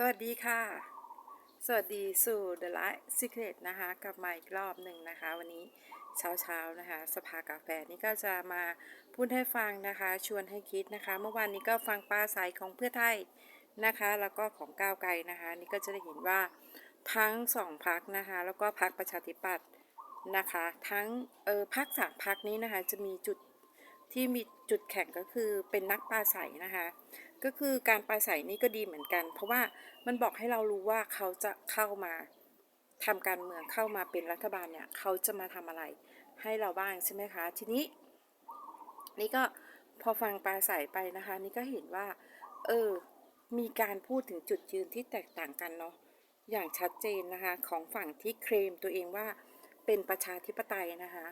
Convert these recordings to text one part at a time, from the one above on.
สวัสดีค่ะ สวัสดีสู่ The Light Secret นะคะกลับมาอีกรอบหนึ่งนะคะ วันนี้เช้าเช้านะคะ สภากาแฟนี่ก็จะมาพูดให้ฟังนะคะ ชวนให้คิดนะคะ เมื่อวานนี้ก็ฟังปลาใสของเพื่อไทยนะคะ แล้วก็ของก้าวไกลนะคะ นี่ก็จะได้เห็นว่าทั้งสองพักนะคะ แล้วก็พักประชาธิปัตย์นะคะ ทั้งเออพักสามพักนี้นะคะ จะมีจุดที่มีจุดแข่งก็คือเป็นนักปลาใสนะคะ ก็คือการปลาใสนี่ก็ดีเหมือนกัน เพราะว่ามันบอกให้เรารู้ว่าเขาจะเข้ามาทำการเมืองเข้ามาเป็นรัฐบาลเนี่ยเขาจะมาทำอะไรให้เราบ้างใช่ไหมคะ ทีนี้ นี่ก็พอฟังปลาใสไปนะคะ นี่ก็เห็นว่า เออ มีการพูดถึงจุดยืนที่แตกต่างกันเนาะอย่างชัดเจนนะคะ ของฝั่งที่เคลมตัวเองว่าเป็นประชาธิปไตยนะคะ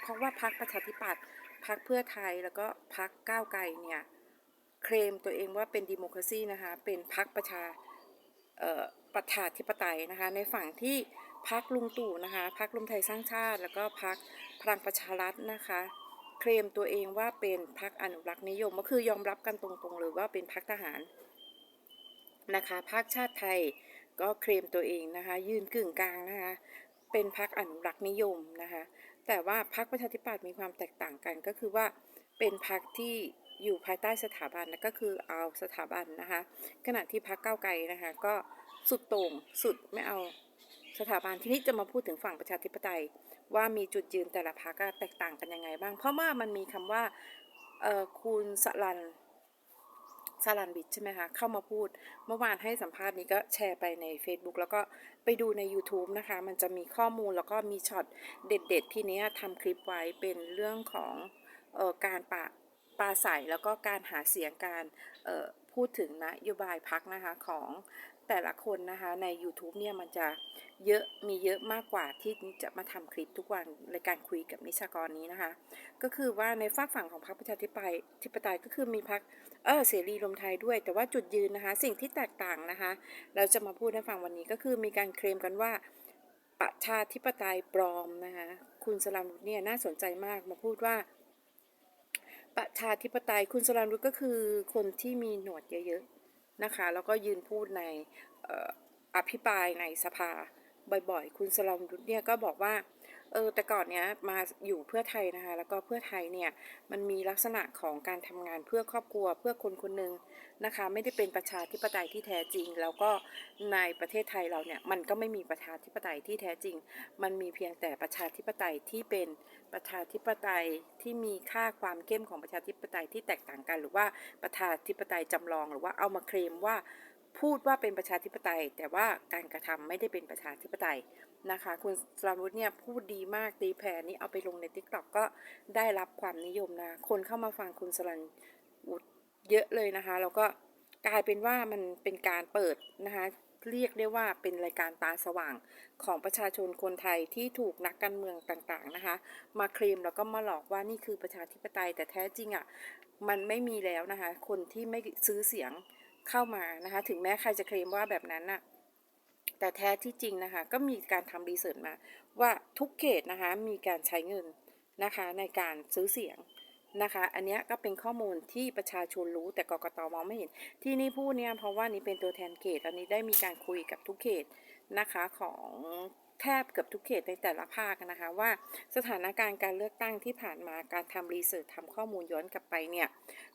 เพราะว่าพรรคประชาธิปัตย์พรรคเพื่อไทยแล้วก็พรรคก้าวไกลเนี่ย เคลมตัวเองว่าเป็นดิโมคราซีนะคะ เป็นพรรคประชาประชาธิปไตยนะคะ ในฝั่งที่พรรคลุงตู่นะคะพรรครวมไทยสร้างชาติ แล้วก็พรรคพลังประชารัฐนะคะ เคลมตัวเองว่าเป็นพรรคอนุรักษ์นิยมก็คือยอมรับกันตรงๆเลยว่าเป็นพรรคทหารนะคะพรรคชาติไทยก็เคลมตัวเองนะคะ ยืนกึ่งกลางนะคะ เป็นพรรคอนุรักษ์นิยมนะคะ แต่ว่าพรรคประชาธิปัตย์มีความแตกต่างกันก็คือว่าเป็นพรรคที่ อยู่ภายใต้สถาบันก็คือเอาสถาบันนะคะ ขณะที่พรรคก้าไกลนะคะ ก็สุดโต่งสุดไม่เอาสถาบันทีนี้จะมาพูดถึงฝั่งประชาธิปไตย ว่ามีจุดยืนแต่ละพรรคแตกต่างกันยังไงบ้าง เพราะว่ามันมีคำว่าคุณสลันสลันบิดใช่ไหมคะ เข้ามาพูดเมื่อวานให้สัมภาษณ์นี้ก็แชร์ไปใน Facebook แล้วก็ไปดูใน YouTube นะคะ มันจะมีข้อมูลแล้วก็มีช็อตเด็ด ๆ ที่เนี้ยทำคลิปไว้เป็นเรื่องของออการปะ ปลาใสแล้วก็การหาเสียงการพูดถึงนโยบายพักนะคะของแต่ละคนนะคะใน YouTube เนี่ยมันจะเยอะมีเยอะมากกว่าที่จะมาทำคลิปทุกวันในการคุยกับนิชากรนี้นะคะ ก็คือว่าในฝากฝั่งของพรรคประชาธิปไตยธิปไตยก็คือมีพรรคเออเสรีรวมไทยด้วย แต่ว่าจุดยืนนะคะ สิ่งที่แตกต่างนะคะ เราจะมาพูดให้ฟังวันนี้ก็คือมีการเคลมกันว่าประชาธิปไตยปลอมนะคะคุณสลามรุตเนี่ยน่าสนใจมากมาพูดว่า ประชาธิปไตยคุณสลามรุตก็คือคนที่มีหนวดเยอะๆนะคะ แล้วก็ยืนพูดในอภิปรายในสภาบ่อยๆ คุณสลามรุตเนี่ยก็บอกว่า เออแต่ก่อนเนี้ยมาอยู่เพื่อไทยนะคะ แล้วก็เพื่อไทยเนี่ยมันมีลักษณะของการทำงานเพื่อครอบครัวเพื่อคนคนหนึ่งนะคะ ไม่ได้เป็นประชาธิปไตยที่แท้จริง แล้วก็ในประเทศไทยเราเนี่ยมันก็ไม่มีประชาธิปไตยที่แท้จริง มันมีเพียงแต่ประชาธิปไตยที่เป็นประชาธิปไตยที่มีค่าความเข้มของประชาธิปไตยที่แตกต่างกัน หรือว่าประชาธิปไตยจำลอง หรือว่าเอามาเคลมว่าพูดว่าเป็นประชาธิปไตย แต่ว่าการกระทำไม่ได้เป็นประชาธิปไตย นะคะ คุณสลาวุธเนี่ยพูดดีมากตีแผ่นี้เอาไปลงใน t ิ k t o k ก็ได้รับความนิยมนะ คนเข้ามาฟังคุณสลันวุฒเยอะเลยนะคะ แล้วก็กลายเป็นว่ามันเป็นการเปิดนะคะเรียกได้ว่าเป็นรายการตาสว่างของประชาชนคนไทยที่ถูกนักการเมืองต่างๆนะคะ มาเคลมแล้วก็มาหลอกว่านี่คือประชาธิปไตยแต่แท้จริงอะ่ะมันไม่มีแล้วนะคะ คนที่ไม่ซื้อเสียงเข้ามานะคะ ถึงแม้ใครจะเคลมว่าแบบนั้นน่ะ แต่แท้ที่จริงนะคะ ก็มีการทำรีเสิร์ชมา ว่าทุกเขตนะคะมีการใช้เงินนะคะในการซื้อเสียงนะคะ อันนี้ก็เป็นข้อมูลที่ประชาชนรู้แต่กกตมองไม่เห็น ที่นี่พูดเนี่ยเพราะว่านี่เป็นตัวแทนเขตอันนี้ได้มีการคุยกับทุกเขตนะคะของ แทบเกือบทุกเขตในแต่ละภาคนะคะ ว่าสถานการณ์การเลือกตั้งที่ผ่านมาการทำรีเสิร์ชทำข้อมูลย้อนกลับไปเนี่ย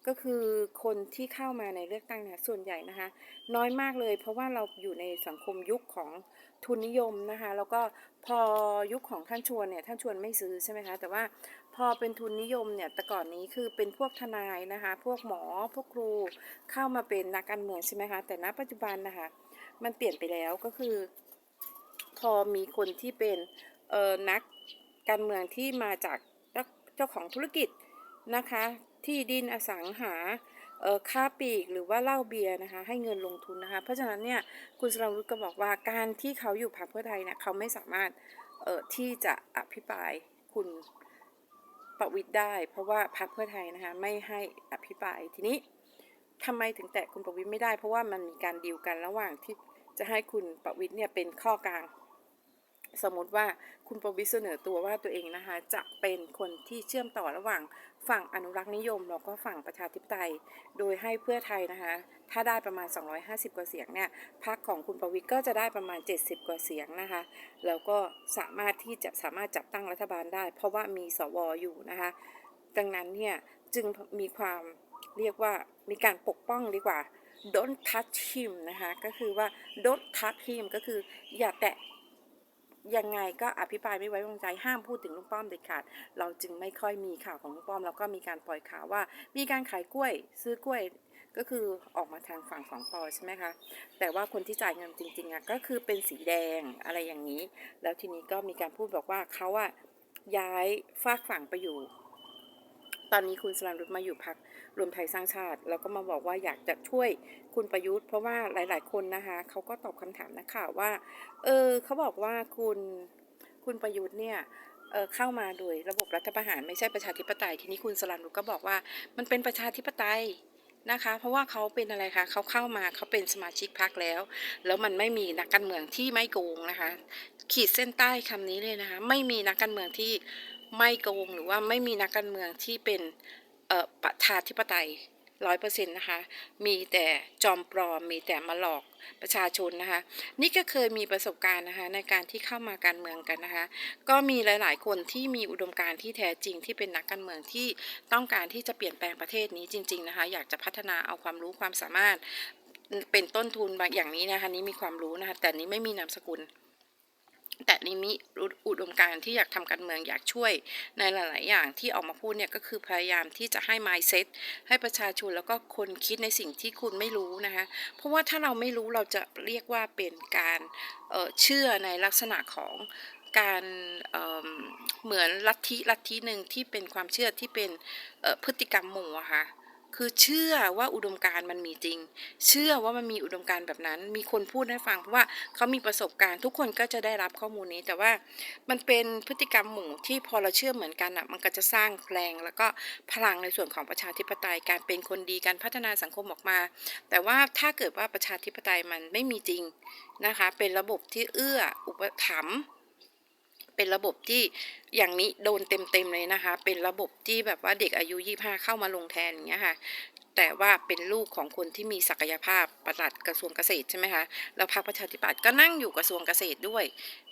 ก็คือคนที่เข้ามาในเลือกตั้งเนี่ยส่วนใหญ่นะคะ น้อยมากเลย เพราะว่าเราอยู่ในสังคมยุคของทุนนิยมนะคะ แล้วก็พอยุคของท่านชวนเนี่ยท่านชวนไม่ซื้อใช่ไหมคะแต่ว่าพอเป็นทุนนิยมเนี่ยแต่ก่อนนี้คือเป็นพวกทนายนะคะ พวกหมอพวกครูเข้ามาเป็นนักการเมืองใช่ไหมคะแต่ณปัจจุบันนะคะ มันเปลี่ยนไปแล้วก็คือ พอมีคนที่เป็นเออนักการเมืองที่มาจากเจ้าของธุรกิจนะคะ ที่ดินอสังหาค่าปลีกหรือว่าเหล้าเบียร์นะคะ ให้เงินลงทุนนะคะ เพราะฉะนั้นเนี่ยคุณสราวุธก็บอกว่าการที่เขาอยู่พรรคเพื่อไทยเนี่ยเขาไม่สามารถที่จะอภิปรายคุณประวิตยได้ เพราะว่าพรรคเพื่อไทยนะคะไม่ให้อภิปรายทีนี้ทำไมถึงแตะคุณประวิตยไม่ได้ เพราะว่ามันมีการดีลกันระหว่างที่จะให้คุณประวิตยเนี่ยเป็นข้อกลาง สมมติว่าคุณประวิเสนอตัวว่าตัวเองนะคะ จะเป็นคนที่เชื่อมต่อระหว่างฝั่งอนุรักษ์นิยม แล้วก็ฝั่งประชาธิปไตย โดยให้เพื่อไทยนะคะ ถ้าได้ประมาณ 250 กว่าเสียงเนี่ยพรรคของคุณประวิตรก็จะได้ประมาณ 70 กว่าเสียงนะคะ แล้วก็สามารถที่จะสามารถจับตั้งรัฐบาลได้ เพราะว่ามีสวอยู่นะคะ ดังนั้นเนี่ยจึงมีความเรียกว่ามีการปกป้องดีกว่า don't touch him นะคะ ก็คือว่า don't touch him ก็คืออย่าแตะ ยังไงก็อภิปรายไม่ไว้วางใจห้ามพูดถึงลุงป้อมเด็ดขาด เราจึงไม่ค่อยมีข่าวของลุงป้อม แล้วก็มีการปล่อยข่าวว่า มีการขายกล้วย ซื้อกล้วยก็คือออกมาทางฝั่งของปอใช่ไหมคะ แต่ว่าคนที่จ่ายเงินจริงๆอะก็คือเป็นสีแดงอะไรอย่างนี้ แล้วทีนี้ก็มีการพูดบอกว่าเขาอะย้ายฝากฝั่งไปอยู่ ตอนนี้คุณสรันรุตมาอยู่พักรวมไทยสร้างชาติ แล้วก็มาบอกว่าอยากจะช่วยคุณประยุทธ์ เพราะว่าหลาย ๆ คนนะคะเขาก็ตอบคำถามนักข่าวว่า เออเขาบอกว่าคุณคุณประยุทธ์เนี่ยเเข้ามาโดยระบบรัฐประหารไม่ใช่ประชาธิปไตย ทีนี้คุณสรันรุตก็บอกว่ามันเป็นประชาธิปไตยนะคะ เพราะว่าเขาเป็นอะไรคะเขาเข้ามาเขาเป็นสมาชิกพรรคแล้ว แล้วมันไม่มีนักการเมืองที่ไม่โกงนะคะ ขีดเส้นใต้คำนี้เลยนะคะ ไม่มีนักการเมืองที่ ไม่โกงหรือว่าไม่มีนักการเมืองที่เป็นประชาธิปไตยร้อยเปอร์เซ็นต์นะคะ มีแต่จอมปลอม มีแต่มาหลอกประชาชนนะคะ นี่ก็เคยมีประสบการณ์นะคะในการที่เข้ามาการเมืองกันนะคะ ก็มีหลาย ๆ คนที่มีอุดมการณ์ที่แท้จริงที่เป็นนักการเมืองที่ต้องการที่จะเปลี่ยนแปลงประเทศนี้จริง ๆ นะคะ อยากจะพัฒนาเอาความรู้ความสามารถเป็นต้นทุนบางอย่างนี้นะคะนี้มีความรู้นะคะแต่นี้ไม่มีนามสกุล แต่นี้มีอุดมการณ์ที่อยากทำการเมืองอยากช่วยในหลาย ๆ อย่างที่ออกมาพูดเนี่ยก็คือพยายามที่จะให้ mindset ให้ประชาชนแล้วก็คนคิดในสิ่งที่คุณไม่รู้นะคะเพราะว่าถ้าเราไม่รู้เราจะเรียกว่าเป็นการเเชื่อในลักษณะของการเเหมือนลัทธิลัทธิหนึ่งที่เป็นความเชื่อที่เป็นพฤติกรรมหมู่อะค่ะ คือเชื่อว่าอุดมการณ์มันมีจริง เชื่อว่ามันมีอุดมการณ์แบบนั้น มีคนพูดให้ฟังเพราะว่าเขามีประสบการณ์ ทุกคนก็จะได้รับข้อมูลนี้ แต่ว่ามันเป็นพฤติกรรมหมู่ที่พอเราเชื่อเหมือนกันอะมันก็จะสร้างแรงแล้วก็พลังในส่วนของประชาธิปไตยการเป็นคนดีการพัฒนาสังคมออกมา แต่ว่าถ้าเกิดว่าประชาธิปไตยมันไม่มีจริงนะคะ เป็นระบบที่เอื้ออุปถัมภ์ เป็นระบบที่อย่างนี้โดนเต็มๆเลยนะคะ เป็นระบบที่แบบว่าเด็กอายุ25เข้ามาลงแทนอย่างเงี้ยค่ะ แต่ว่าเป็นลูกของคนที่มีศักยภาพประหลัดกระทรวงเกษตรใช่ไหมคะแล้วพรรคประชาธิปัตย์ก็นั่งอยู่กระทรวงเกษตรด้วย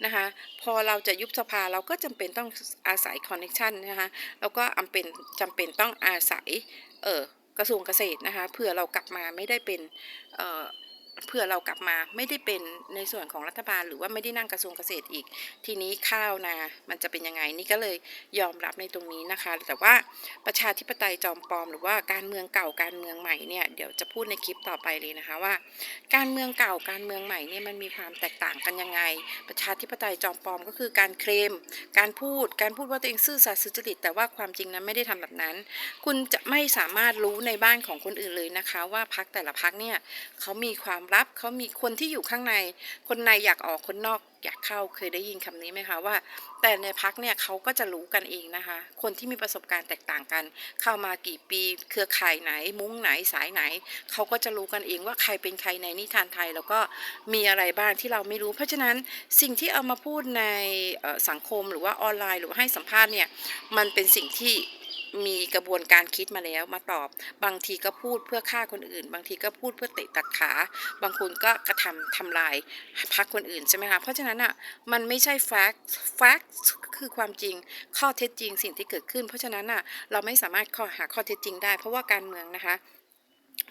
นะคะ พอเราจะยุบสภาเราก็จำเป็นต้องอาศัยคอนเนคชันนะคะแล้วก็อำเป็นจำเป็นต้องอาศัยเออกระทรวงเกษตรนะคะเพื่อเรากลับมาไม่ได้เป็นเออ เพื่อเรากลับมาไม่ได้เป็นในส่วนของรัฐบาล หรือว่าไม่ได้นั่งกระทรวงเกษตรอีก ทีนี้ข้าวนา มันจะเป็นยังไงนี่ก็เลยยอมรับในตรงนี้นะคะ แต่ว่าประชาธิปไตยจอมปลอม หรือว่าการเมืองเก่าการเมืองใหม่เนี่ยเดี๋ยวจะพูดในคลิปต่อไปเลยนะคะว่า การเมืองเก่าการเมืองใหม่เนี่ยมันมีความแตกต่างกันยังไง ประชาธิปไตยจอมปลอมก็คือการเคลมการพูดการพูดว่าตัวเองซื่อสัตย์สุจริตแต่ว่าความจริงนั้นไม่ได้ทำแบบนั้น คุณจะไม่สามารถรู้ในบ้านของคนอื่นเลยนะคะ ว่าพักแต่ละพักเนี่ยเขามีความลับเขามีคนที่อยู่ข้างใน คนในอยากออกคนนอกอยากเข้าเคยได้ยินคำนี้ไหมคะว่า แต่ในพักเนี่ยเขาก็จะรู้กันเองนะคะ คนที่มีประสบการณ์แตกต่างกัน เข้ามากี่ปี เครือข่ายไหน มุ้งไหนสายไหน เขาก็จะรู้กันเองว่าใครเป็นใครในนิทานไทย แล้วก็มีอะไรบ้างที่เราไม่รู้ เพราะฉะนั้นสิ่งที่เอามาพูดในสังคมหรือว่าออนไลน์ หรือว่าให้สัมภาษณ์เนี่ยมันเป็นสิ่งที่ มีกระบวนการคิดมาแล้วมาตอบ บางทีก็พูดเพื่อฆ่าคนอื่น บางทีก็พูดเพื่อเตะตัดขา บางคนก็กระทำทำลายพักคนอื่นใช่ไหมคะเพราะฉะนั้นอะมันไม่ใช่แฟกต์แฟกต์คือความจริงข้อเท็จจริงสิ่งที่เกิดขึ้น เพราะฉะนั้นอะเราไม่สามารถข้อหาข้อเท็จจริงได้ เพราะว่าการเมืองนะคะ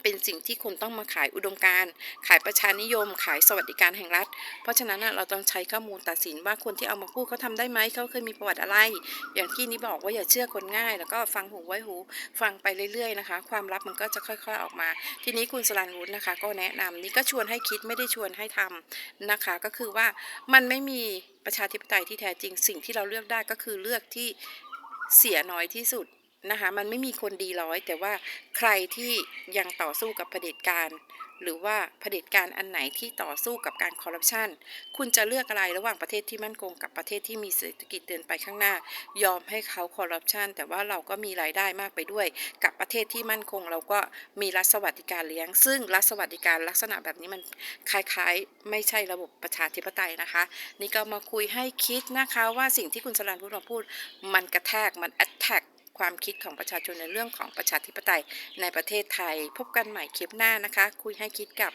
เป็นสิ่งที่คนต้องมาขายอุดมการณ์ขายประชานิยม ขายสวัสดิการแห่งรัฐ เพราะฉะนั้นเราต้องใช้ข้อมูลตัดสินว่าคนที่เอามาพูดเขาทำได้ไหมเขาเคยมีประวัติอะไร อย่างที่นี้บอกว่าอย่าเชื่อคนง่าย แล้วก็ฟังหูไว้หู ฟังไปเรื่อยๆนะคะ ความลับมันก็จะค่อยๆออกมา ทีนี้คุณสรันวุฒินะคะ ก็แนะนำนี่ก็ชวนให้คิดไม่ได้ชวนให้ทำนะคะ ก็คือว่ามันไม่มีประชาธิปไตยที่แท้จริงสิ่งที่เราเลือกได้ก็คือเลือกที่เสียน้อยที่สุด นะคะ มันไม่มีคนดีร้อย แต่ว่าใครที่ยังต่อสู้กับเผด็จการ หรือว่าเผด็จการอันไหนที่ต่อสู้กับการคอร์รัปชันคุณจะเลือกอะไรระหว่างประเทศที่มั่นคงกับประเทศที่มีเศรษฐกิจเดินไปข้างหน้า ยอมให้เขาคอร์รัปชันแต่ว่าเราก็มีรายได้มากไปด้วย กับประเทศที่มั่นคง เราก็มีรัฐสวัสดิการเลี้ยง ซึ่งรัฐสวัสดิการลักษณะแบบนี้มันคล้ายๆ ไม่ใช่ระบบประชาธิปไตยนะคะ นี่ก็มาคุยให้คิดนะคะว่าสิ่งที่คุณสรันพูดมาพูด มันกระแทกมัน attack ความคิดของประชาชนในเรื่องของประชาธิปไตยในประเทศไทย พบกันใหม่คลิปหน้านะคะ คุยให้คิดกับ